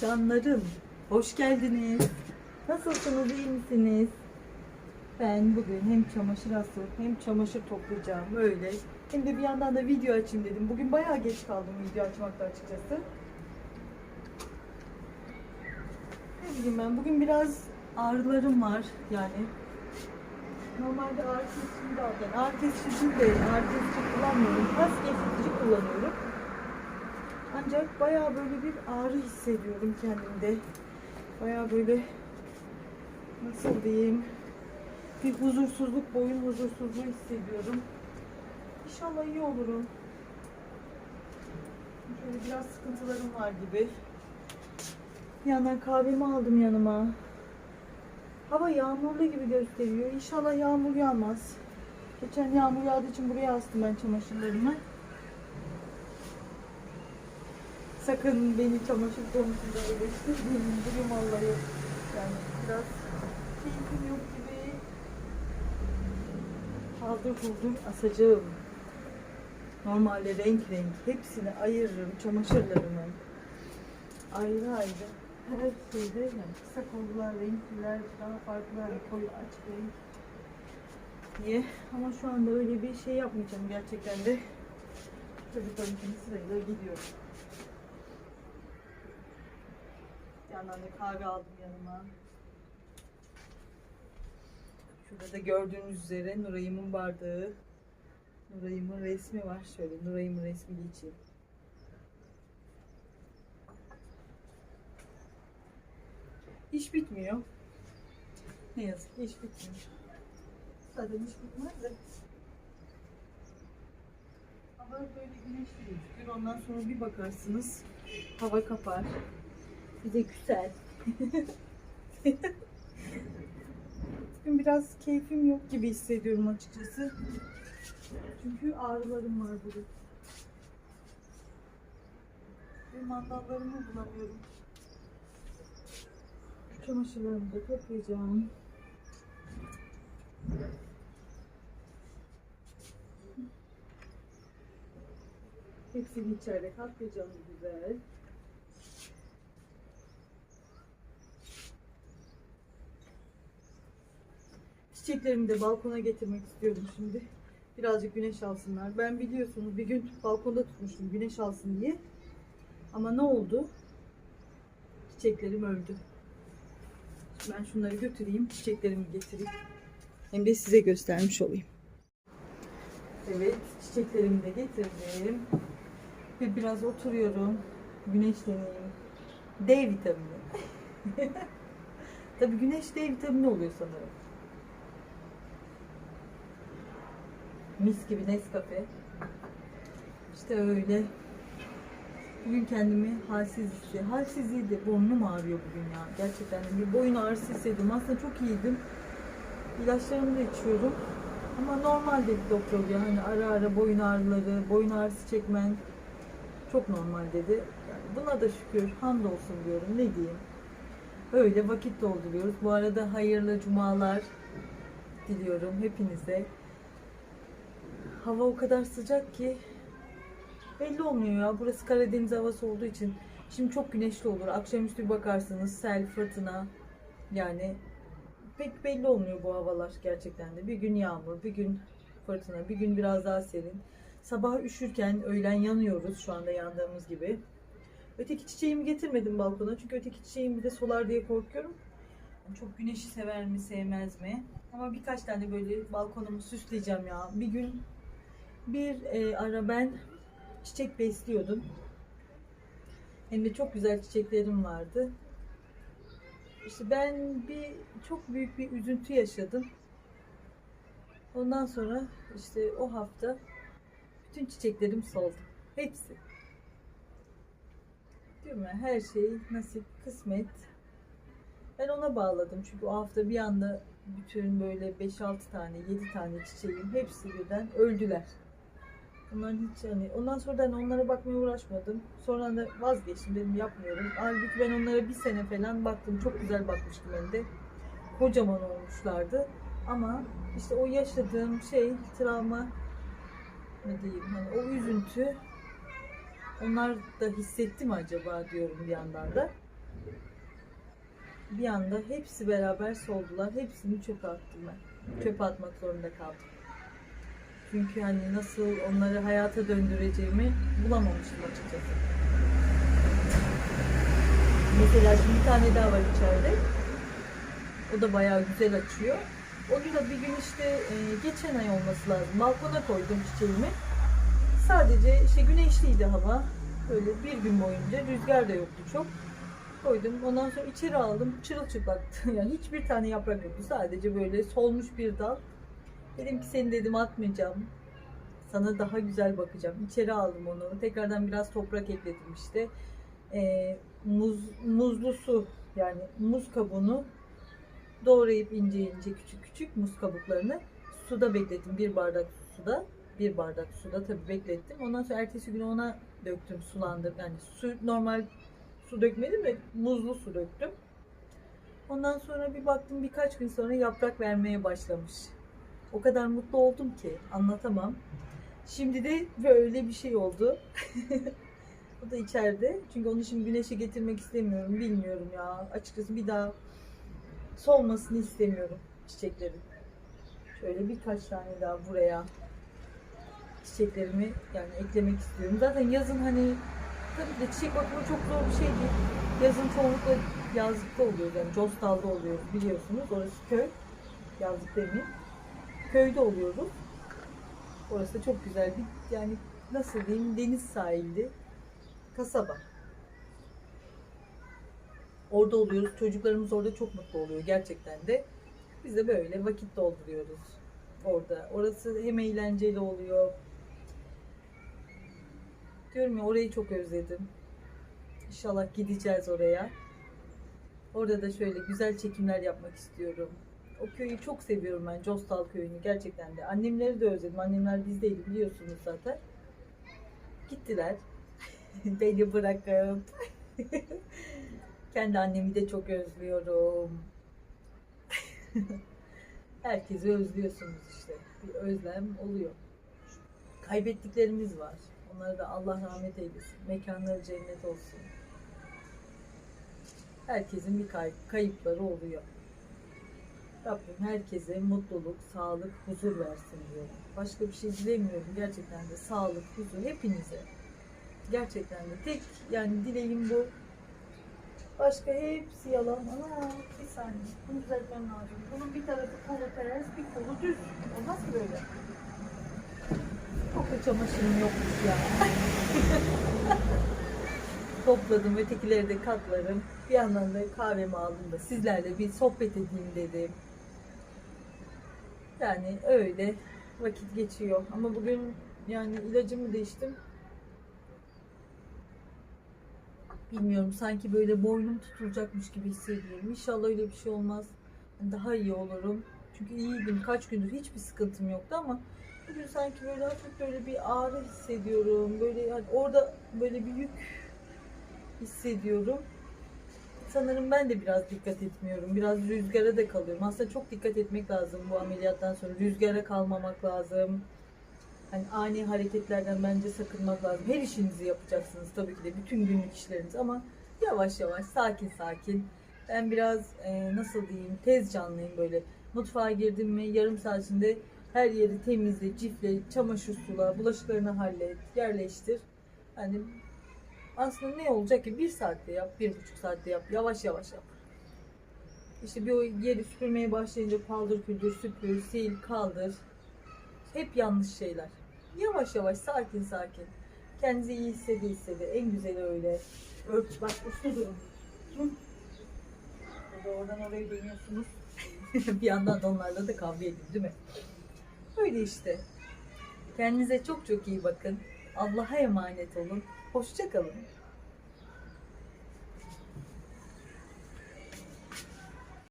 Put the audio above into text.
Canlarım, hoş geldiniz. Nasılsınız, iyi misiniz? Ben bugün hem çamaşır asıp hem çamaşır toplayacağım öyle. Hem de bir yandan da video açayım dedim. Bugün bayağı geç kaldım video açmakta açıkçası. Ne bileyim ben, bugün biraz ağrılarım var yani. Normalde ağrı kesici de yani ağrı kesici de ağrı kesici kullanmıyorum. Kas kesici kullanıyorum. Ancak bayağı böyle bir ağrı hissediyorum kendimde. Bayağı böyle nasıl diyeyim bir huzursuzluk, boyun huzursuzluğu hissediyorum. İnşallah iyi olurum. Şöyle biraz sıkıntılarım var gibi. Bir yandan kahvemi aldım yanıma. Hava yağmurlu gibi gösteriyor. İnşallah yağmur yağmaz. Geçen yağmur yağdığı için buraya astım ben çamaşırlarımı. Sakın beni çamaşır konusunda eleştirmeyin. Bugün vallahi yani biraz keyfim yok gibi. Haldır huldur asacağım. Normalde renk renk hepsini ayırırım çamaşırlarımı. Ayrı ayrı. Her şeyde yani kısa kollular, renkliler, daha farklı hani koyu açık renk diye. Ama şu anda öyle bir şey yapmayacağım gerçekten de. Çocuklarım şimdi sırayla gidiyorum. Bir yandan da kahve aldım yanıma. Şurada da gördüğünüz üzere Nuray'ımın bardağı. Nuray'ımın resmi var. Şöyle Nuray'ımın resmi geçeyim. İş bitmiyor. Ne yazık ki iş bitmiyor. Zaten iş bitmez de. Hava böyle güneşli gözükür. Ondan sonra bir bakarsınız hava kapar. Bize küser. Bugün biraz keyfim yok gibi hissediyorum açıkçası. Çünkü ağrılarım var bugün. Ve mandallarımı bulamıyorum. Çamaşırlarımı da toplayacağım. Hepsini içeride katlayacağım güzel. Çiçeklerimi de balkona getirmek istiyorum şimdi. Birazcık güneş alsınlar. Ben biliyorsunuz bir gün balkonda tutmuştum güneş alsın diye. Ama ne oldu? Çiçeklerim öldü. Ben şunları götüreyim, çiçeklerimi getireyim. Hem de size göstermiş olayım. Evet, çiçeklerimi de getirdim. Ve biraz oturuyorum. Güneşleneyim. D vitamini. Tabii güneş D vitamini oluyor sanırım. Mis gibi Nescafe. İşte öyle. Bugün kendimi halsiz hissediyorum. Halsiz değil de burnum ağrıyor bugün ya. Gerçekten bir boyun ağrısı hissediyorum. Aslında çok iyiydim. İlaçlarımı da içiyorum. Ama normal dedi doktor ya. Hani ara ara boyun ağrıları, boyun ağrısı çekmen çok normal dedi. Yani buna da şükür hamdolsun diyorum. Ne diyeyim. Öyle vakit dolduruyoruz. Bu arada hayırlı cumalar diliyorum hepinize. Hava o kadar sıcak ki belli olmuyor ya. Burası Karadeniz havası olduğu için. Şimdi çok güneşli olur. Akşamüstü bakarsınız sel, fırtına. Yani pek belli olmuyor bu havalar gerçekten de. Bir gün yağmur, bir gün fırtına, bir gün biraz daha serin. Sabah üşürken öğlen yanıyoruz şu anda yandığımız gibi. Öteki çiçeğimi getirmedim balkona çünkü öteki çiçeğim bir de solar diye korkuyorum. Çok güneşi sever mi sevmez mi? Ama birkaç tane böyle balkonumu süsleyeceğim ya. Bir gün bir e, ara ben çiçek besliyordum. Hem de çok güzel çiçeklerim vardı. İşte ben bir çok büyük bir üzüntü yaşadım. Ondan sonra işte o hafta bütün çiçeklerim soldu. Hepsi. Değil mi? Her şey nasip, kısmet. Ben ona bağladım çünkü o hafta bir anda bütün böyle 5-6 tane, 7 tane çiçeğim hepsi birden öldüler. Onların hiç hani ondan sonra da hani onlara bakmaya uğraşmadım. Sonra da vazgeçtim dedim yapmıyorum. Halbuki ben onlara bir sene falan baktım. Çok güzel bakmıştım hem de. Kocaman olmuşlardı. Ama işte o yaşadığım şey travma ne diyeyim hani o üzüntü onlar da hissetti mi acaba diyorum bir yandan da. bir anda hepsi beraber soldular. Hepsini çöpe attım ben. Çöpe atmak zorunda kaldım. Çünkü hani nasıl onları hayata döndüreceğimi bulamamıştım açıkçası. Mesela şimdi bir tane daha var içeride. O da bayağı güzel açıyor. Onu da bir gün işte e, geçen ay olması lazım. Balkona koydum çiçeğimi. Sadece işte güneşliydi hava. Böyle bir gün boyunca rüzgar da yoktu çok. Koydum. Ondan sonra içeri aldım. Çırılçıplaktı. Yani hiçbir tane yaprak yoktu. Sadece böyle solmuş bir dal. Dedim ki seni dedim atmayacağım. Sana daha güzel bakacağım. İçeri aldım onu. Tekrardan biraz toprak ekledim işte. Ee, muz, muzlu su yani muz kabuğunu doğrayıp ince ince küçük küçük muz kabuklarını suda beklettim. Bir bardak suda. Bir bardak suda tabii beklettim. Ondan sonra ertesi gün ona döktüm sulandım. Yani su normal su dökmedim de muzlu su döktüm. Ondan sonra bir baktım birkaç gün sonra yaprak vermeye başlamış. O kadar mutlu oldum ki anlatamam. Şimdi de böyle bir şey oldu. o da içeride. Çünkü onu şimdi güneşe getirmek istemiyorum. Bilmiyorum ya. Açıkçası bir daha solmasını istemiyorum çiçeklerin. Şöyle birkaç tane daha buraya çiçeklerimi yani eklemek istiyorum. Zaten yazın hani tabii de çiçek bakımı çok zor bir şey değil. Yazın çoğunlukla yazlıkta oluyoruz yani Costal'da oluyoruz biliyorsunuz. Orası köy. Yazlık demeyeyim. Köyde oluyoruz. Orası da çok güzel bir yani nasıl diyeyim deniz sahilli kasaba. Orada oluyoruz. Çocuklarımız orada çok mutlu oluyor gerçekten de. Biz de böyle vakit dolduruyoruz orada. Orası hem eğlenceli oluyor. Diyorum ya orayı çok özledim. İnşallah gideceğiz oraya. Orada da şöyle güzel çekimler yapmak istiyorum. O köyü çok seviyorum ben. Costal köyünü gerçekten de. Annemleri de özledim. Annemler bizdeydi biliyorsunuz zaten. Gittiler. Beni bırakıp. Kendi annemi de çok özlüyorum. Herkesi özlüyorsunuz işte. Bir özlem oluyor. Kaybettiklerimiz var. Onlara da Allah rahmet eylesin. Mekanları cennet olsun. Herkesin bir kay- kayıpları oluyor. Rabbim herkese mutluluk, sağlık, huzur versin diyorum. Başka bir şey dilemiyorum. Gerçekten de sağlık, huzur hepinize. Gerçekten de tek yani dileğim bu. Başka hepsi yalan. Ana bir saniye. Bunu düzeltmem lazım. Bunun bir tarafı kolu ters, bir kolu düz. Olmaz ki böyle. Da çamaşırım yokmuş ya. Topladım ötekileri de katlarım. Bir yandan da kahvemi aldım da sizlerle bir sohbet edeyim dedim. Yani öyle vakit geçiyor. Ama bugün yani ilacımı değiştim. Bilmiyorum sanki böyle boynum tutulacakmış gibi hissediyorum. İnşallah öyle bir şey olmaz. Daha iyi olurum. Çünkü iyiydim. Kaç gündür hiçbir sıkıntım yoktu ama bugün sanki böyle hafif böyle bir ağrı hissediyorum. Böyle yani orada böyle bir yük hissediyorum. Sanırım ben de biraz dikkat etmiyorum. Biraz rüzgara da kalıyorum. Aslında çok dikkat etmek lazım bu ameliyattan sonra. Rüzgara kalmamak lazım. Hani ani hareketlerden bence sakınmak lazım. Her işinizi yapacaksınız tabii ki de bütün günlük işlerinizi ama yavaş yavaş sakin sakin. Ben biraz e, nasıl diyeyim tez canlıyım böyle. Mutfağa girdim mi yarım saat içinde her yeri temizle, cifle, çamaşır sula, bulaşıklarını hallet, yerleştir. Hani aslında ne olacak ki bir saatte yap, bir buçuk saatte yap, yavaş yavaş yap. İşte bir o yeri süpürmeye başlayınca paldır küldür, süpür, sil, kaldır. Hep yanlış şeyler. Yavaş yavaş, sakin sakin. Kendinizi iyi hissede hissede. En güzeli öyle. Ört, bak uslu durun. Burada oradan oraya dönüyorsunuz. bir yandan da onlarla da kavga edin değil mi? Öyle işte. Kendinize çok çok iyi bakın. Allah'a emanet olun. Hoşça kalın.